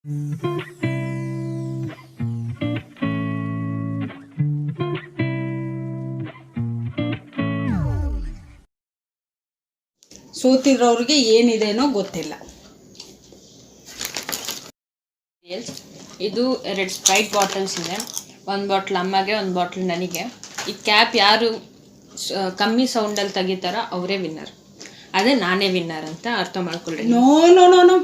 ಸೋತಿರೋರಿಗೆ ಏನಿದೆನೋ ಗೊತ್ತಿಲ್ಲ. ಇದು ಎರಡು ಸ್ಪ್ರೈಟ್ ಬಾಟಲ್ಸ್ ಇದೆ. ಒಂದು ಬಾಟ್ಲ್ ಅಮ್ಮಗೆ, ಒಂದು ಬಾಟ್ಲ್ ನನಗೆ. ಈ ಕ್ಯಾಪ್ ಯಾರು ಕಮ್ಮಿ ಸೌಂಡಲ್ಲಿ ತೆಗಿತಾರೋ ಅವರೇ ವಿನ್ನರ್ ಅದೇ ನಾನೇ ವಿನ್ನರ್ ಅಂತ ಅರ್ಥ ಮಾಡ್ಕೊಳ್ಳಿ ನೋ ನೋ ನೋ ನೋ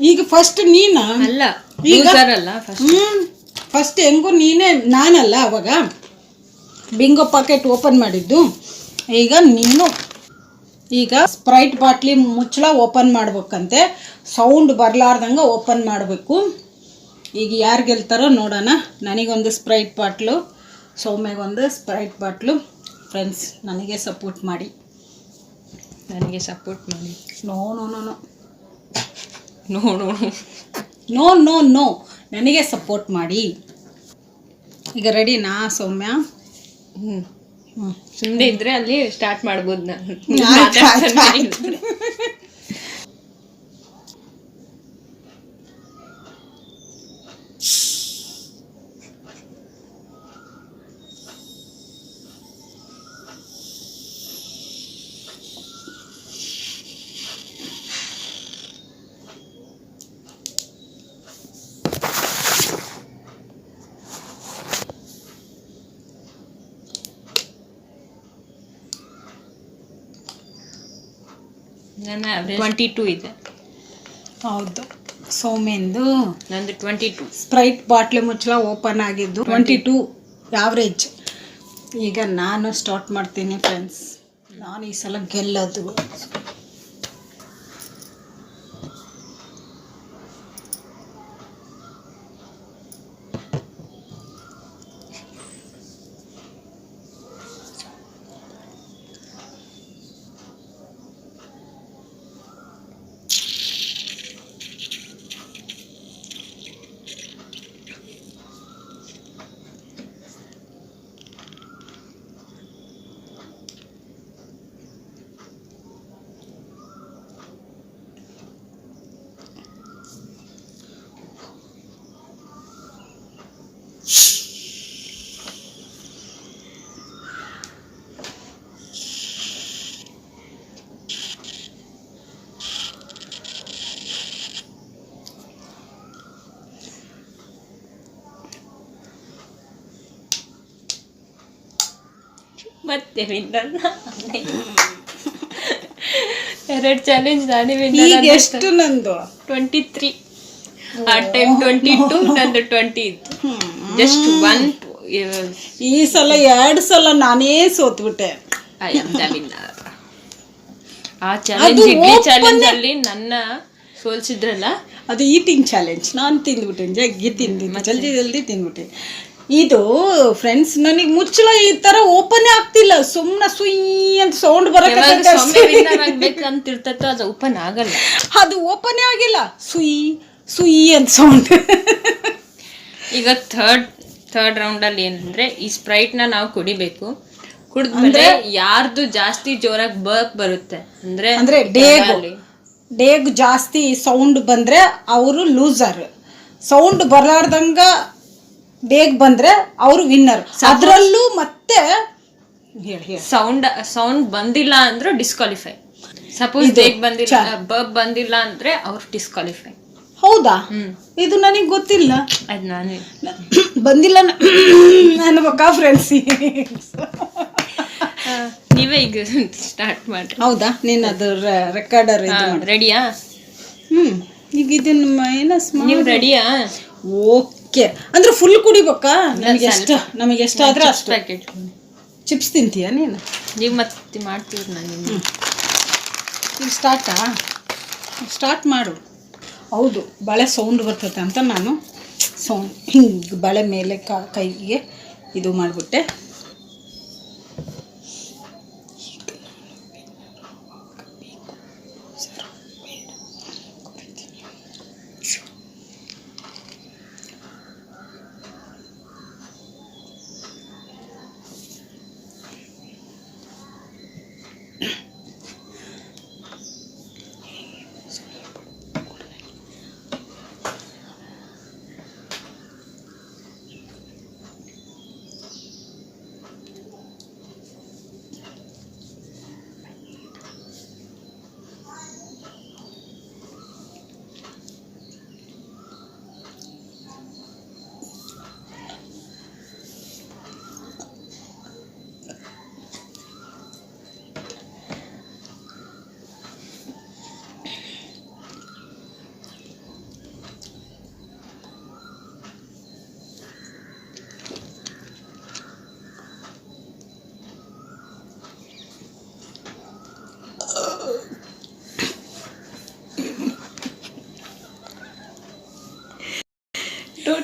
ಈಗ ಫಸ್ಟ್ ನೀನ? ಅಲ್ಲ ಈಗ- ಅಲ್ಲ ಹ್ಮ್. ಫಸ್ಟ್ ಹೆಂಗು ನೀನೇ ನಾನಲ್ಲ ಅವಾಗ. ಬಿಂಗೋ ಪಾಕೆಟ್ ಓಪನ್ ಮಾಡಿದ್ದು. ಈಗ ನೀನು ಈಗ ಸ್ಪ್ರೈಟ್ ಬಾಟ್ಲಿ ಮುಚ್ಚಳ ಓಪನ್ ಮಾಡ್ಬೇಕಂತೆ. ಸೌಂಡ್ ಬರಲಾರ್ದಂಗೆ ಓಪನ್ ಮಾಡಬೇಕು. ಈಗ ಯಾರು ಗೆಲ್ತಾರೋ ನೋಡೋಣ. ನನಗೊಂದು ಸ್ಪ್ರೈಟ್ ಬಾಟ್ಲು ಸೌಮ್ಯಗೊಂದು ಸ್ಪ್ರೈಟ್ ಬಾಟ್ಲು. ಫ್ರೆಂಡ್ಸ್ ನನಗೆ ಸಪೋರ್ಟ್ ಮಾಡಿ. ನನಗೆ ಸಪೋರ್ಟ್ ಮಾಡಿ. ನೋ ನೋ ನೋ ನೋ ನೋಡು ನೋ ನೋ ನೋ ನನಗೆ ಸಪೋರ್ಟ್ ಮಾಡಿ. ಈಗ ರೆಡಿನಾ ಸೌಮ್ಯ? ಹ್ಞೂ ಹ್ಞೂ ಸುಮ್ಮನೆ ಇದ್ರೆ ಅಲ್ಲಿ ಸ್ಟಾರ್ಟ್ ಮಾಡ್ಬೋದು ನಾನು. ನನ್ನ ಟ್ವೆಂಟಿ ಟೂ ಇದೆ. ಹೌದು. ಸೌಮ್ಯಂದು ನಂದು ಟ್ವೆಂಟಿ ಟೂ ಸ್ಪ್ರೈಟ್ ಬಾಟ್ಲಿ ಮುಚ್ಚಳ ಓಪನ್ ಆಗಿದ್ದು ಟ್ವೆಂಟಿ ಟೂ ಆವ್ರೇಜ್ ಈಗ ನಾನು ಸ್ಟಾರ್ಟ್ ಮಾಡ್ತೀನಿ ಫ್ರೆಂಡ್ಸ್ ನಾನು ಈ ಸಲ ಗೆಲ್ಲೋದು. ಮತ್ತೆ ವಿನ್ನರ್ ಎರಡು ಚಾಲೆಂಜ್ ನಾನೇ ಈಗ ವಿನ್ನರ್ ಎಷ್ಟು ನಂದು? ಟ್ವೆಂಟಿ ತ್ರೀ ಆ ಟೈಮ್ ಟ್ವೆಂಟಿ ಟು ನಂದು ಟ್ವೆಂಟಿ ಇತ್ತು. ಜಸ್ಟ್ ಒನ್ ಈ ಸಲ ಎರಡು ಸಲ ನಾನೇ ಸೋತ್ಬಿಟ್ಟೆ. ಐ ಆಮ್ ದ ವಿನ್ನರ್ ಆ ಚಾಲೆಂಜ್ ಇಡ್ಲಿ ಚಾಲೆಂಜ್ ಅಲ್ಲಿ ನನ್ನ ಸೋಲ್ಸಿದ್ರಲ್ಲ? ಅದು ಈಟಿಂಗ್ ಚಾಲೆಂಜ್ ನಾನು ತಿಂದ್ಬಿಟ್ಟೆ ಜಗ್ಗಿ ತಿಂದಿದ್ದೆ. ಜಲ್ದಿ ಜಲ್ದಿ ತಿಂದ್ಬಿಟ್ಟೆ. ಇದು ಫ್ರೆಂಡ್ಸ್ ನನಗೆ ಮುಚ್ಚಳ ಈ ತರ ಓಪನ್ ಆಗ್ತಿಲ್ಲ. ಸುಮ್ಮನೆ ಸುಯ್ ಅಂತ ಸೌಂಡ್ ಬರಕ್ಕೆ ಇರ್ತೈತೋ ಅದು ಓಪನ್ ಆಗಲ್ಲ. ಅದು ಓಪನ್ ಆಗಿಲ್ಲ. ಸುಯ್ ಸುಯ್ ಅಂತ ಸೌಂಡ್ ಈಗ ಥರ್ಡ್ ಥರ್ಡ್ ರೌಂಡ್ ಅಲ್ಲಿ ಏನಂದ್ರೆ ಈ ಸ್ಪ್ರೈಟ್ನ ನಾವು ಕುಡಿಬೇಕು. ಕುಡಿದ್ರೆ ಯಾರ್ದು ಜಾಸ್ತಿ ಜೋರಾಗಿ ಬರ್ಕ್ ಬರುತ್ತೆ. ಅಂದ್ರೆ ಅಂದ್ರೆ ಡೇಗ್. ಡೇಗ್ ಜಾಸ್ತಿ ಸೌಂಡ್ ಬಂದ್ರೆ ಅವರು ಲೂಸರ್ ಸೌಂಡ್ ಬರಲಾರ್ದಂಗ ಡೇಗ್ ಬಂದ್ರೆ ಅವರು ವಿನ್ನರ್ ಅದರಲ್ಲೂ ಮತ್ತೆ ಸೌಂಡ್ ಸೌಂಡ್ ಬಂದಿಲ್ಲ ಅಂದ್ರೆ ಡಿಸ್ಕ್ವಾಲಿಫೈ ಸಪೋಸ್ ಬೇಗ ಬಂದಿಲ್ಲ ಬಬ್ ಬಂದಿಲ್ಲ ಅಂದ್ರೆ ಅವ್ರು ಡಿಸ್ಕ್ವಾಲಿಫೈ ಹೌದಾ? ಇದು ನನಗೆ ಗೊತ್ತಿಲ್ಲ. ಅದು ನಾನೇ. ಬಂದಿಲ್ಲ ಅನ್ಬೇಕಾ ಫ್ರೆಂಡ್ಸ್ ನೀವೇ ಈಗ ಸ್ಟಾರ್ಟ್ ಮಾಡಿ ಹೌದಾ? ನೀನು ಅದು ರೆಕಾರ್ಡರ್ ಇದು ಮಾಡಿ. ರೆಡಿಯಾ ಹ್ಮ್ ಈಗ ಇದನ್ನ ಏನ ನೀವು ರೆಡಿಯಾ ಓಕೆ. ಅಂದ್ರೆ ಫುಲ್ ಕುಡಿಬೇಕಾ? ನಮಗೆ ಎಷ್ಟು ನಮಗೆ ಎಷ್ಟಾದ್ರೆ ಅಷ್ಟು. ಪ್ಯಾಕೆಟ್ ಚಿಪ್ಸ್ ತಿಂತೀಯ ನೀನು? ನೀವು ಮತ್ತೆ ಮಾಡ್ತೀವಿ ನಾನು ಈಗ ಸ್ಟಾರ್ಟಾ ಸ್ಟಾರ್ಟ್ ಮಾಡು. ಹೌದು ಬಳೆ ಸೌಂಡ್ ಬರ್ತೈತೆ ಅಂತ ನಾನು. ಸೌಂಡ್ ಹಿಂಗೆ ಬಳೆ ಮೇಲೆ ಕ ಕೈಗೆ ಇದು ಮಾಡಿಬಿಟ್ಟೆ.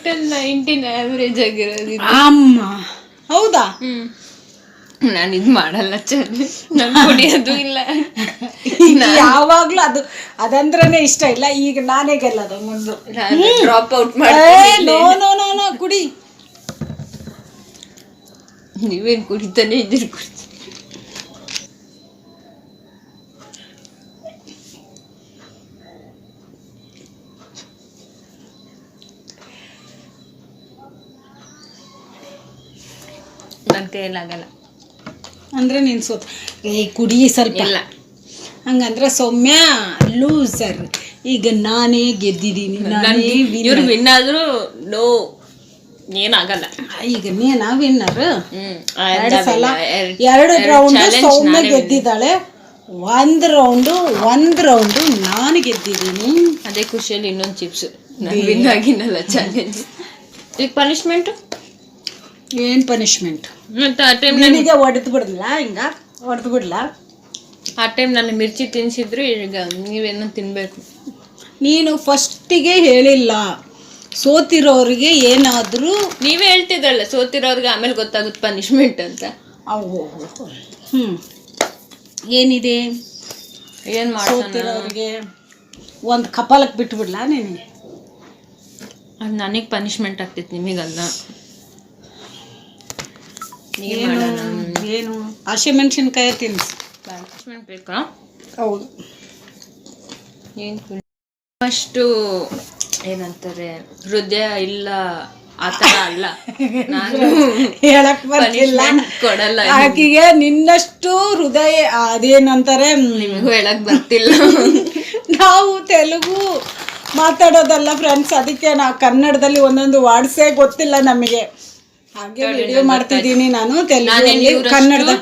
ಟೋಟಲ್ ನೈನ್ಟೀನ್ ಆವ್ರೇಜ್ ಆಗಿರೋದು ಅಮ್ಮ. ಹೌದಾ? ನಾನು ಇದು ಮಾಡಲ್ಲ ಚೆನ್ನ ನಾನು ಕುಡಿಯೋದು ಇಲ್ಲ. ಯಾವಾಗ್ಲೂ ಅದು ಅದಂದ್ರನೇ ಇಷ್ಟ ಇಲ್ಲ. ಈಗ ನಾನೇ ಗೆಲ್ಲದು ಮುಂದು drop out no no no no ಕುಡಿ. ನೀವೇನ್ ಕುಡಿತಾನೆ ಇದ್ದೀರಿ ನನ್ನ ಕೈಯಲ್ಲಾಗಲ್ಲ ಅಂದ್ರೆ ನೀನ್ ಸೋತ್ ಏ ಕುಡಿ ಸ್ವಲ್ಪ. ಇಲ್ಲ. ಹಂಗಂದ್ರೆ ಸೌಮ್ಯ ಲೂಸರ್ ಈಗ ನಾನೇ ಗೆದ್ದಿದ್ದೀನಿ ನಾನೇ ಇವ್ರು winner. ವಿನ್ ಆದ್ರೂ ನೋ ಏನಾಗಲ್ಲ ಈಗ ನೀನಾ ವಿನ್ನರ್ ಹ್ಮ್ ಎರಡು ಸಲ ಎರಡ್- ರೌಂಡ್ ಸೌಮ್ಯ ಗೆದ್ದಿದ್ದಾಳೆ. ಒಂದ್ ರೌಂಡು ಒಂದ್ ರೌಂಡು ನಾನು ಗೆದ್ದಿದ್ದೀನಿ. ಅದೇ ಖುಷಿಯಲ್ಲಿ ಇನ್ನೊಂದು ಚಿಪ್ಸ್ ನಾನು ವಿನ್ ಆಗಿನಲ್ಲ ಚಾಲೆಂಜ್ ಈಗ ಪನಿಷ್ಮೆಂಟ್ ಏನ್ ಪನಿಷ್ಮೆಂಟ್ ಮತ್ತು ಆ ಟೈಮ್ ನಿನಗೆ ಹೊಡೆದು ಬಿಡಲ್ಲ ಹಿಂಗ? ಹೊಡೆದು ಬಿಡ್ಲಾ ಆ ಟೈಮ್ ನಾನು ಮಿರ್ಚಿ ತಿನ್ಸಿದ್ರು ಈಗ ನೀವೇನೋ ತಿನ್ಬೇಕು? ನೀನು ಫಸ್ಟಿಗೆ ಹೇಳಿಲ್ಲ. ಸೋತಿರೋರಿಗೆ ಏನಾದರೂ ನೀವೇ ಹೇಳ್ತಿದ್ರಲ್ಲ ಸೋತಿರೋರಿಗೆ ಆಮೇಲೆ ಗೊತ್ತಾಗುತ್ತೆ ಪನಿಷ್ಮೆಂಟ್ ಅಂತ. ಅವು ಹ್ಞೂ ಏನಿದೆ? ಏನು ಮಾಡೋಣ ಸೋತಿರೋರಿಗೆ ಒಂದು ಕಪಾಲಕ್ಕೆ ಬಿಟ್ಬಿಡ್ಲಾ ನೀನು? ಅದು ನನಗೆ ಪನಿಷ್ಮೆಂಟ್ ಆಗ್ತೈತೆ ನಿಮಗಲ್ಲ. ಏನ್? ಏನು ಹಸಿಮೆಣ್ಸಿನ್ಕಾಯಿ ಬೇಕಾ? ಹೌದು. ಏನು ಫಸ್ಟು ಏನಂತಾರೆ ಹೃದಯ ಇಲ್ಲ ಆತರ ಅಲ್ಲ. ನಾನು ಹೇಳಕ್ ಬರ್ತಿಲ್ಲ. punishment ಕೊಡಲ್ಲ ಆಕೆಗೆ ನಿನ್ನಷ್ಟು ಹೃದಯ ಅದೇನಂತಾರೆ ನಿಮಗೂ ಹೇಳಕ್ ಬರ್ತಿಲ್ಲ. ನಾವು ತೆಲುಗು ಮಾತಾಡೋದಲ್ಲ ಫ್ರೆಂಡ್ಸ್ ಅದಕ್ಕೆ ನಾವು ಕನ್ನಡದಲ್ಲಿ ಒಂದೊಂದು ವಾಡ್ಸೇ ಗೊತ್ತಿಲ್ಲ ನಮಗೆ. ಹಾಗೆ ವಿಡಿಯೋ ಮಾಡ್ತಿದ್ದೀನಿ ನಾನು ತೆಲುಗಲ್ಲಿ ಕನ್ನಡದ.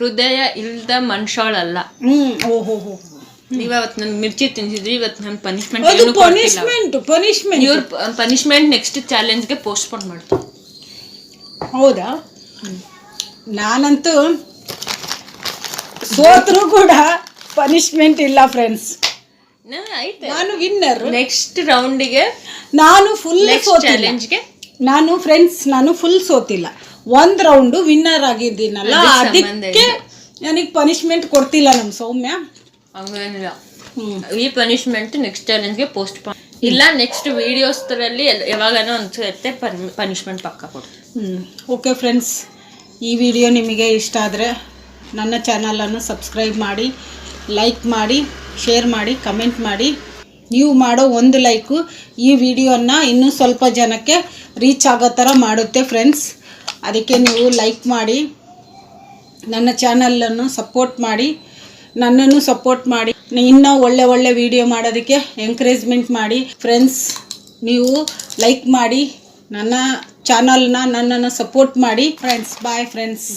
ಹೃದಯ ಇಲ್ದ ಮನುಷ್ಯಳಲ್ಲ. ಹ್ಮ್ ಓಹೋ ಹೋ ನೀವ್ ಅವತ್ತು ನನ್ ಮಿರ್ಚಿ ತಿನ್ಸಿದ್ರಿ ಇವತ್ ನನ್ ಪನಿಷ್ಮೆಂಟ್ ಪನಿಶ್ಮೆಂಟ್ ಪನಿಷ್ಮೆಂಟ್ ಪನಿಷ್ಮೆಂಟ್ ಇವ್ರ ಪನಿಷ್ಮೆಂಟ್ ನೆಕ್ಸ್ಟ್ ಚಾಲೆಂಜ್ಗೆ ಪೋಸ್ಟ್ಪೋನ್ ಮಾಡ್ತಾರೆ. ಹೌದಾ? ನಾನಂತೂ ಸೋತ್ರು ಕೂಡ ಪನಿಷ್ಮೆಂಟ್ ಇಲ್ಲ ಫ್ರೆಂಡ್ಸ್ ನಾನು ವಿನ್ನರ್ ನೆಕ್ಸ್ಟ್ ರೌಂಡಿಗೆ ನಾನು ಫುಲ್ ನೆಕ್ಸ್ಟ್ ಚಾಲೆಂಜ್ಗೆ ನಾನು ಫ್ರೆಂಡ್ಸ್ ನಾನು ಫುಲ್ ಸೋತಿಲ್ಲ. ಒಂದ್ ರೌಂಡು ವಿನ್ನರ್ ಆಗಿದ್ದೀನಲ್ಲ ಅದಕ್ಕೆ ಸಂಬಂಧ ಅದಕ್ಕೆ ನನಗೆ ಪನಿಷ್ಮೆಂಟ್ ಕೊಡ್ತಿಲ್ಲ ನಮ್ಮ ಸೌಮ್ಯ. ಹಂಗೇನಿಲ್ಲ. ಈ ಪನಿಷ್ಮೆಂಟ್ ನೆಕ್ಸ್ಟ್ ಚಾಲೆಂಜ್ಗೆ ಪೋಸ್ಟ್ ಇಲ್ಲ ನೆಕ್ಸ್ಟ್ ವಿಡಿಯೋಸ್ ತರಲ್ಲಿ ಯಾವಾಗನೋ ಅನ್ಸುತ್ತೆ ಪನಿಷ್ಮೆಂಟ್ ಪಕ್ಕ ಕೊಡ್ತೀವಿ ಹ್ಮ್. ಓಕೆ ಫ್ರೆಂಡ್ಸ್ ಈ ವಿಡಿಯೋ ನಿಮಗೆ ಇಷ್ಟ ಆದರೆ ನನ್ನ ಚಾನಲನ್ನು ಸಬ್ಸ್ಕ್ರೈಬ್ ಮಾಡಿ ಲೈಕ್ ಮಾಡಿ ಶೇರ್ ಮಾಡಿ ಕಮೆಂಟ್ ಮಾಡಿ. ನೀವು ಮಾಡೋ ಒಂದು ಲೈಕು ಈ ವಿಡಿಯೋನ ಇನ್ನೂ ಸ್ವಲ್ಪ ಜನಕ್ಕೆ ರೀಚ್ ಆಗೋ ಥರ ಮಾಡುತ್ತೆ ಫ್ರೆಂಡ್ಸ್ ಅದಕ್ಕೆ ನೀವು ಲೈಕ್ ಮಾಡಿ, ನನ್ನ ಚಾನಲನ್ನು ಸಪೋರ್ಟ್ ಮಾಡಿ, ನನ್ನನ್ನು ಸಪೋರ್ಟ್ ಮಾಡಿ, ಇನ್ನೂ ಒಳ್ಳೆ ಒಳ್ಳೆ ವಿಡಿಯೋ ಮಾಡೋದಕ್ಕೆ ಎಂಕರೇಜ್ಮೆಂಟ್ ಮಾಡಿ ಫ್ರೆಂಡ್ಸ್ ನೀವು ಲೈಕ್ ಮಾಡಿ, ನನ್ನ ಚಾನಲ್ನ ನನ್ನನ್ನು ಸಪೋರ್ಟ್ ಮಾಡಿ ಫ್ರೆಂಡ್ಸ್ ಬಾಯ್ ಫ್ರೆಂಡ್ಸ್